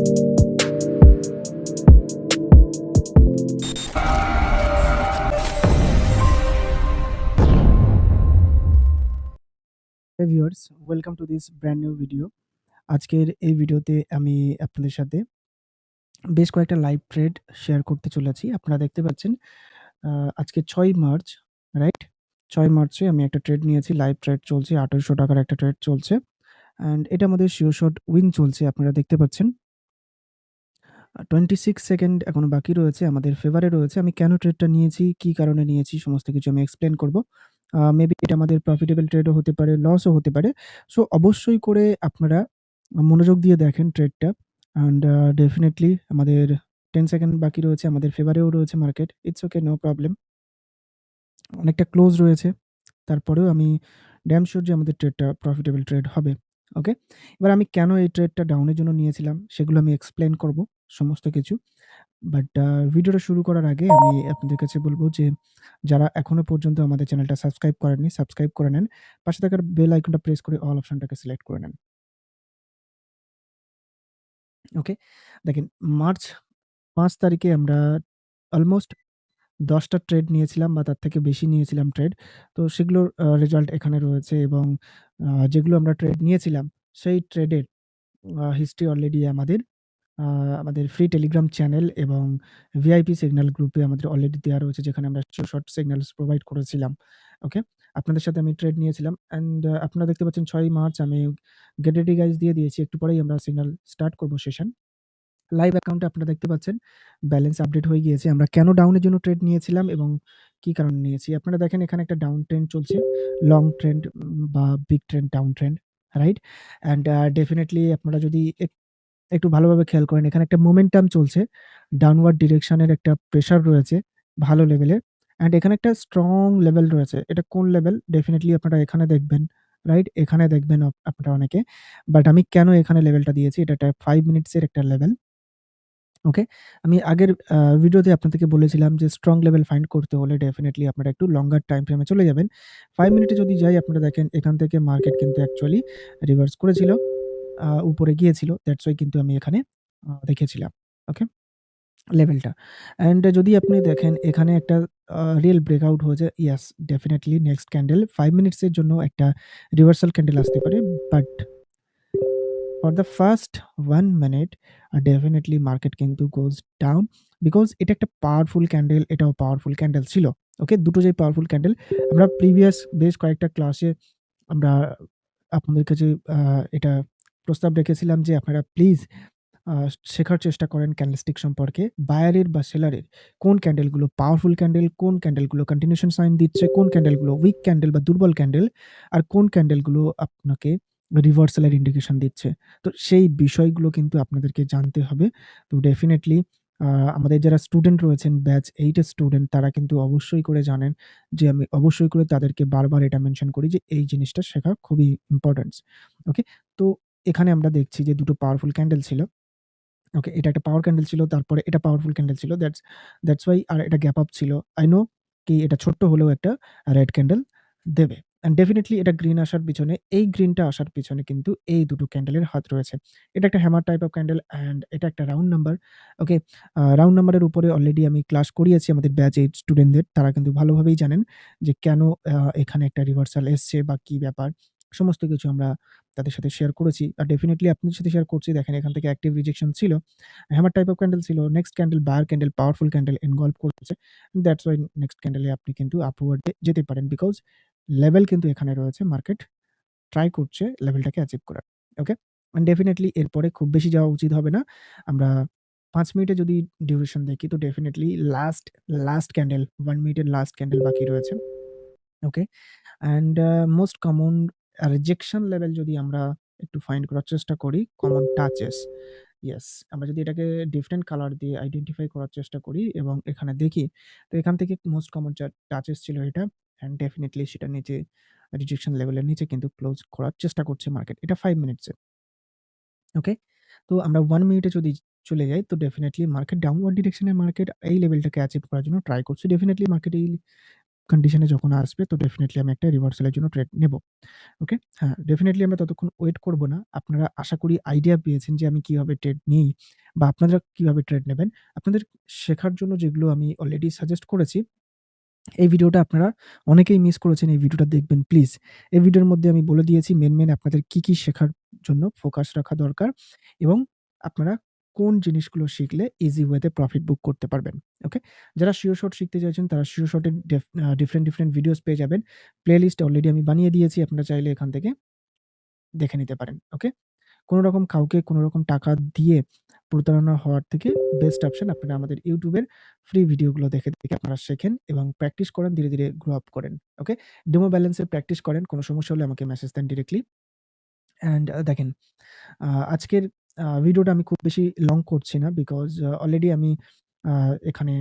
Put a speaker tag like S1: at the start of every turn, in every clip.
S1: Hey welcome to this brand new video আজকের এই ভিডিওতে আমি আপনাদের সাথে বেশ কয়েকটা লাইভ ট্রেড শেয়ার করতে চলেছি। আপনারা দেখতে পাচ্ছেন আজকে ৬ মার্চ, রাইট? ছয় মার্চে আমি একটা ট্রেড নিয়েছি। লাইভ ট্রেড চলছে। ৳২৮০০ টাকার একটা ট্রেড চলছে। অ্যান্ড এটা আমাদের শিওর শট উইন চলছে আপনারা দেখতে পাচ্ছেন। আ 26 সেকেন্ড এখনও বাকি রয়েছে। আমাদের ফেভারে রয়েছে। আমি কেন ট্রেডটা নিয়েছি, কি কারণে নিয়েছি সমস্ত কিছু আমি এক্সপ্লেন করব। মেবি এটা আমাদের প্রফিটেবল ট্রেডও হতে পারে, লসও হতে পারে। সো অবশ্যই করে আপনারা মনোযোগ দিয়ে দেখেন ট্রেডটা। অ্যান্ড ডেফিনেটলি আমাদের টেন সেকেন্ড বাকি রয়েছে। আমাদের ফেভারেও রয়েছে market. It's okay, no problem. অনেকটা ক্লোজ রয়েছে। তারপরেও আমি ড্যাম সিউর যে আমাদের ট্রেডটা প্রফিটেবল ট্রেড হবে। ওকে? এবার আমি কেন এই ট্রেডটা ডাউনের জন্য নিয়েছিলাম সেগুলো আমি এক্সপ্লেন করব সমস্ত কিছু। বাট ভিডিওটা শুরু করার আগে আমি আপনাদের কাছে বলব যে যারা এখনও পর্যন্ত আমাদের চ্যানেলটা সাবস্ক্রাইব করেননি, সাবস্ক্রাইব করে নেন। পাশে থাকার বেল আইকনটা প্রেস করে অল অপশনটাকে সিলেক্ট করে নেন। ওকে? দেখেন মার্চ পাঁচ তারিখে আমরা অলমোস্ট দশটা ট্রেড নিয়েছিলাম বা তার থেকে বেশি নিয়েছিলাম ট্রেড। তো সেগুলোর রেজাল্ট এখানে রয়েছে এবং যেগুলো আমরা ট্রেড নিয়েছিলাম সেই ট্রেডের হিস্ট্রি অলরেডি আমাদের আমাদের ফ্রি টেলিগ্রাম চ্যানেল এবং ভিআইপি সিগন্যাল গ্রুপে আমাদের অলরেডি দেয়া রয়েছে যেখানে আমরা শর্ট, সিগন্যালস প্রোভাইড করেছিলাম। ওকে? আপনাদের সাথে আমি ট্রেড নিয়েছিলাম। অ্যান্ড আপনারা দেখতে পাচ্ছেন ৬ মার্চ আমি গেট রেডি গাইস দিয়ে দিয়েছি। একটু পরেই আমরা সিগন্যাল স্টার্ট করব সেশন। লাইভ অ্যাকাউন্টে আপনারা দেখতে পাচ্ছেন ব্যালেন্স আপডেট হয়ে গিয়েছে। আমরা কেন ডাউনের জন্য ট্রেড নিয়েছিলাম এবং কি কারণে নিয়েছি। আপনারা দেখেন এখানে একটা ডাউন ট্রেন্ড চলছে। লং ট্রেন্ড বা big trend, down trend, right? And definitely আপনারা যদি এক একটু ভালোভাবে খেয়াল করেন এখানে একটা মোমেন্টাম চলছে। ডাউনওয়ার্ড ডিরেকশন এর একটা প্রেশার রয়েছে ভালো লেভেলে। অ্যান্ড এখানে একটা স্ট্রং লেভেল রয়েছে। এটা কোন লেভেল? ডেফিনেটলি আপনারা এখানে দেখবেন, রাইট? এখানে দেখবেন আপনারা অনেকে। বাট আমি কেন এখানে লেভেলটা দিয়েছি এটা একটা ফাইভ মিনিটসের একটা লেভেল। ওকে? আমি আগের ভিডিওতে আপনাদেরকে বলেছিলাম যে স্ট্রং লেভেল ফাইন্ড করতে হলে ডেফিনেটলি আপনারা একটু লঙ্গার টাইম ফ্রেমে চলে যাবেন। ফাইভ মিনিটে যদি যাই আপনারা দেখেন এখান থেকে মার্কেট কিন্তু অ্যাকচুয়ালি রিভার্স করেছিল। উপরে গিয়েছিল। দ্যাটস ওয়াই কিন্তু আমি এখানে দেখেছিলাম। ওকে? লেভেলটা। অ্যান্ড যদি আপনি দেখেন এখানে একটা রিয়েল ব্রেকআউট হয়েছে। Yes definitely next candle five মিনিটসের জন্য একটা রিভার্সাল ক্যান্ডেল আসতে পারে। But for the first one minute definitely market কিন্তু গোস ডাউন বিকজ এটা একটা পাওয়ারফুল ক্যান্ডেল, এটাও পাওয়ারফুল ক্যান্ডেল ছিল। ওকে? দুটোই পাওয়ারফুল ক্যান্ডেল। আমরা প্রিভিয়াস বেশ কয়েকটা ক্লাসে আমরা আপনাদের কাছে এটা প্রস্তাব রেখেছিলাম যে আপনারা প্লিজ শেখার চেষ্টা করেন ক্যান্ডেলস্টিক সম্পর্কে। বায়ারের বা সেলারের কোন ক্যান্ডেলগুলো পাওয়ারফুল ক্যান্ডেল, কোন ক্যান্ডেলগুলো কন্টিনিউশন সাইন দিচ্ছে, কোন ক্যান্ডেলগুলো উইক ক্যান্ডেল বা দুর্বল ক্যান্ডেল, আর কোন ক্যান্ডেলগুলো আপনাকে রিভার্সালের ইন্ডিকেশন দিচ্ছে। তো সেই বিষয়গুলো কিন্তু আপনাদেরকে জানতে হবে। তো ডেফিনেটলি আমাদের যারা স্টুডেন্ট রয়েছেন ব্যাচ 8 এর স্টুডেন্ট তারা কিন্তু অবশ্যই করে জানেন যে আমি অবশ্যই করে তাদেরকে বারবার এটা মেনশন করি যে এই জিনিসটা শেখা খুবই ইম্পোর্টেন্স। ওকে? তো এখানে আমরা দেখছি যে দুটো পাওয়ারফুল ক্যান্ডেল ছিল। ওকে? এটা একটা পাওয়ার ক্যান্ডেল ছিল। তারপরে এটা পাওয়ারফুল ক্যান্ডেল ছিল। দ্যাটস দ্যাটস ওয়াই আর এটা গ্যাপ আপ ছিল। আই নো কি এটা ছোট্ট হলেও একটা রেড ক্যান্ডেল দেবে। অ্যান্ড ডেফিনেটলি এটা গ্রিন আসার পিছনে, এই গ্রিনটা আসার পিছনে কিন্তু এই দুটো ক্যান্ডেলের হাত রয়েছে। এটা একটা hammer type of candle and এটা একটা রাউন্ড নাম্বার। ওকে? রাউন্ড নাম্বারের উপরে অলরেডি আমি ক্লাস করিয়েছি আমাদের ব্যাচ 8 স্টুডেন্টদের। তারা কিন্তু ভালোভাবেই জানেন যে কেন এখানে একটা রিভার্সাল এসছে বা কি ব্যাপার। সমস্ত কিছু আমরা তাদের সাথে শেয়ার করেছি। আর ডেফিনেটলি আপনাদের সাথে শেয়ার করছি। দেখেন এখান থেকে অ্যাক্টিভ রিজেকশন ছিল। হ্যামার টাইপ অফ ক্যান্ডেল ছিল। Next candle bar candle, powerful candle engulf করেছে। দ্যাটস ওয়াই নেক্সট ক্যান্ডেলে আপনি কিন্তু আপওয়ার্ড যেতে পারেন। বিকজ লেভেল কিন্তু এখানে রয়েছে। মার্কেট ট্রাই করছে লেভেলটাকে অ্যাচিভ করার। ওকে? ডেফিনিটলি এরপরে খুব বেশি যাওয়া উচিত হবে না। আমরা পাঁচ মিনিটে যদি ডিউরেশন দেখি তো definitely last, last candle one মিনিটের লাস্ট ক্যান্ডেল বাকি রয়েছে। Okay? And most common rejection level যদি আমরা একটু ফাইন্ড করার চেষ্টা করি, কমন টাচেস। ইয়েস, আমরা যদি এটাকে ডিফারেন্ট কালার দিয়ে আইডেন্টিফাই করার চেষ্টা করি এবং এখানে দেখি তো এখান থেকে মোস্ট কমন টাচেস ছিল এটা। অ্যান্ড ডেফিনেটলি সেটা নিচে রিজেকশন লেভেলের নিচে কিন্তু ক্লোজ করার চেষ্টা করছে মার্কেট। এটা ফাইভ মিনিটসে। ওকে? তো আমরা ওয়ান মিনিটে যদি চলে যাই তো ডেফিনেটলি মার্কেট ডাউনওয়ার্ড ডিরেকশন এর মার্কেট এই লেভেলটাকে অ্যাচিভ করার জন্য ট্রাই করছে। ডেফিনেটলি মার্কেট এই কন্ডিশন যখন আসবে তো ডেফিনেটলি আমি একটা রিভার্সালের জন্য ট্রেড নেব। ওকে? হ্যাঁ, ডেফিনেটলি আমরা ততক্ষণ ওয়েট করব না। আপনারা আশা করি আইডিয়া পেয়েছেন যে আমি কীভাবে ট্রেড নিই বা আপনারা কীভাবে ট্রেড নেবেন। আপনাদের শেখার জন্য যেগুলো আমি অলরেডি সাজেস্ট করেছি এই ভিডিওটা আপনারা অনেকেই মিস করেছেন। এই ভিডিওটা দেখবেন প্লিজ। এই ভিডিওর মধ্যে আমি বলে দিয়েছি মেন মেন আপনাদের কি, কি শেখার জন্য ফোকাস রাখা দরকার এবং আপনারা কোন জিনিসগুলো শিখলে ইজি ওয়েতে প্রফিট বুক করতে পারবেন। ওকে? যারা শিও শট শিখতে চাইছেন তারা শিও শটের ডিফারেন্ট, ডিফারেন্ট ভিডিওস পেয়ে যাবেন। প্লে লিস্ট অলরেডি আমি বানিয়ে দিয়েছি। আপনারা চাইলে এখান থেকে দেখে নিতে পারেন। ওকে? কোনো রকম কাউকে কোন রকম টাকা দিয়ে প্রতারণা হওয়ার থেকে বেস্ট অপশন আপনারা আমাদের ইউটিউবের ফ্রি ভিডিওগুলো দেখে, দেখে আপনারা শেখেন এবং প্র্যাকটিস করেন ধীরে, ধীরে গ্রো আপ করেন। ওকে? ডেমো ব্যালেন্সে প্র্যাকটিস করেন। কোনো সমস্যা হলে আমাকে মেসেজ দেন ডিরেক্টলি। অ্যান্ড দেখেন আজকের ভিডিওটা আমি খুব বেশি লং করছি না বিকজ অলরেডি আমি এখানে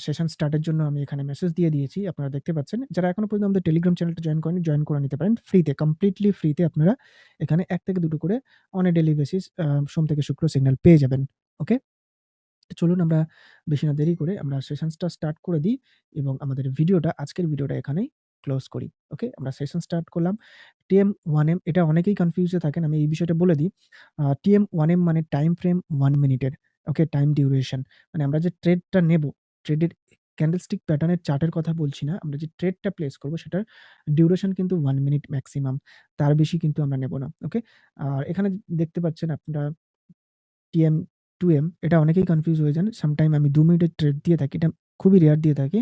S1: সেশন স্টার্টের জন্য আমি এখানে মেসেজ দিয়ে দিয়েছি। আপনারা দেখতে পাচ্ছেন। যারা এখনও পর্যন্ত আমাদের টেলিগ্রাম চ্যানেলটা জয়েন করেননি, জয়েন করে নিতে পারেন। ফ্রিতে, কমপ্লিটলি ফ্রিতে আপনারা এখানে ১ থেকে ২ টো করে অন এ বেসিস সোম থেকে শুক্র সিগন্যাল পেয়ে যাবেন। ওকে? চলুন আমরা বেশি না দেরি করে আমরা সেশনসটা স্টার্ট করে দিই এবং আমাদের ভিডিওটা আজকের ভিডিওটা এখানেই ক্লোজ করি। ওকে? আমরা সেশন স্টার্ট করলাম। টিএম ওয়ান এম এটা অনেকেই কনফিউজে থাকেন। আমি এই বিষয়টা বলে দিই। টিএম ওয়ান এম মানে টাইম ফ্রেম ওয়ান মিনিটের। ওকে? Time duration. মানে আমরা যে ট্রেডটা নেব, ট্রেডের ক্যান্ডেলস্টিক প্যাটার্নের চার্টের কথা বলছি না। আমরা যে ট্রেডটা প্লেস করব সেটার ডিউরেশন কিন্তু ওয়ান মিনিট ম্যাক্সিমাম। তার বেশি কিন্তু আমরা নেব না। ওকে? আর এখানে দেখতে পাচ্ছেন আপনারা টিএম টু এম এটা অনেকেই কনফিউজ হয়ে যান। সামটাইম আমি দু মিনিটের ট্রেড দিয়ে থাকি। এটা খুবই রেয়ার দিয়ে থাকি।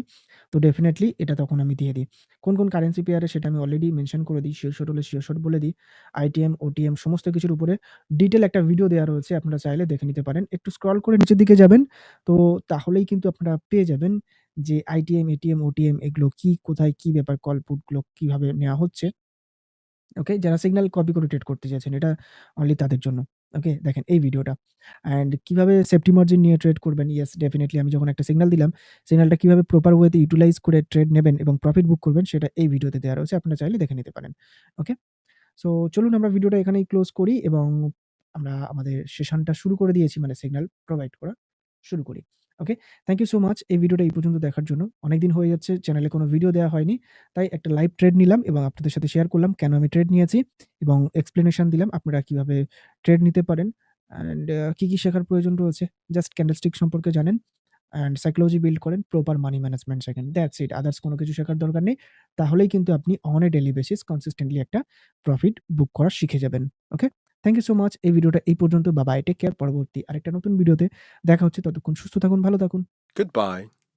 S1: তো ডেফিনেটলি এটা তখন আমি দিয়ে দিই। কোন, কোন কারেন্সি পেয়ারে সেটা আমি অলরেডি মেনশন করে দিই। সিওর শট হলে সিওর শট বলে দিই। ITM, ওটিএম সমস্ত কিছুর উপরে ডিটেল একটা ভিডিও দেওয়া রয়েছে। আপনারা চাইলে দেখে নিতে পারেন। একটু স্ক্রল করে নিচের দিকে যাবেন। তো তাহলেই কিন্তু আপনারা পেয়ে যাবেন যে ITM, ATM, ওটিএম এগুলো কি, কোথায় কি ব্যাপার কল পুটগুলো কীভাবে নেওয়া হচ্ছে। ওকে? যারা সিগন্যাল কপি করে ট্রেড করতে চাইছেন এটা অনলি তাদের জন্য। ওকে? দেখেন এই ভিডিওটা। অ্যান্ড কীভাবে সেফটি মার্জিন নিয়ে ট্রেড করবেন। ইয়েস ডেফিনেটলি আমি যখন একটা সিগন্যাল দিলাম, সিগন্যালটা কীভাবে প্রপার ওয়েতে ইউটিলাইজ করে ট্রেড নেবেন এবং প্রফিট বুক করবেন সেটা এই ভিডিওতে দেওয়া রয়েছে। আপনারা চাইলে দেখে নিতে পারেন। ওকে? সো চলুন আমরা ভিডিওটা এখানেই ক্লোজ করি এবং আমরা আমাদের সেশনটা শুরু করে দিয়েছি মানে সিগন্যাল প্রোভাইড করা শুরু করি। Okay? Thank you so much এই ভিডিওটা এই পর্যন্ত দেখার জন্য। অনেকদিন হয়ে যাচ্ছে চ্যানেলে কোনো ভিডিও দেওয়া হয়নি। তাই একটা লাইভ ট্রেড নিলাম এবং আপনাদের সাথে শেয়ার করলাম কেন আমি ট্রেড নিয়েছি এবং এক্সপ্লেনেশন দিলাম আপনারা কীভাবে ট্রেড নিতে পারেন অ্যান্ড কী কি, শেখার প্রয়োজন রয়েছে। জাস্ট ক্যান্ডেলস্টিক সম্পর্কে জানেন অ্যান্ড সাইকোলজি বিল্ড করেন, প্রপার মানি ম্যানেজমেন্ট শেখেন। That's it. আদার্স কোনো কিছু শেখার দরকার নেই। তাহলেই কিন্তু আপনি on a daily basis consistently একটা প্রফিট বুক করা শিখে যাবেন। Okay? Thank you so much এই ভিডিওটা এই পর্যন্ত। বা বাই। Take care. পরবর্তী আরেকটা নতুন ভিডিওতে দেখা হচ্ছে। ততক্ষণ সুস্থ থাকুন, ভালো থাকুন।
S2: Goodbye.